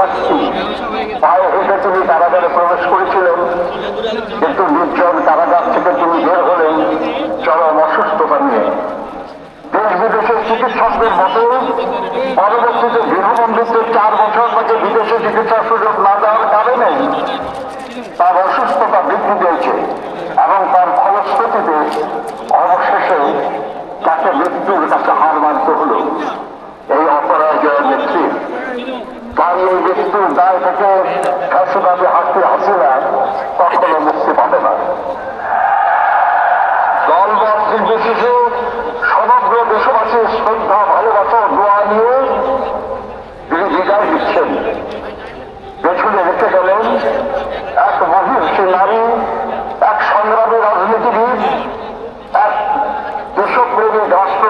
সাক্ষী পায়ে হেঁটে তিনি কারাগারে প্রবেশ করেছিলেন। কিন্তু নির্জন কারাগার থেকে তিনি বের হলেন চরম অসুস্থতা নিয়ে দেশ বিদেশের চিকিৎসকদের মতো পরবর্তীতে গৃহবন্ধুত্বের চার বছর তাকে বিদেশে চিকিৎসার সুযোগ না দেওয়ার কারণে তার অসুস্থতা বৃদ্ধি পেয়েছে এবং তার ফলশ্রুতিতে অবশেষে তাকে মৃত্যুর কাছে বাংলার মৃত্যুর দায় থেকে ফ্যাসিবাদী হাসি হাসিনা কখনো মুক্তি পাবে না। সমগ্র দেশবাসীর শ্রদ্ধা, ভালোবাসা দোয়া নিয়ে তিনি বিদায় দিচ্ছেন। পেছনে রেখে গেলেন এক মহিষী নারী, এক সংগ্রামী রাজনীতিবিদ, এক দেশপ্রেমী রাষ্ট্র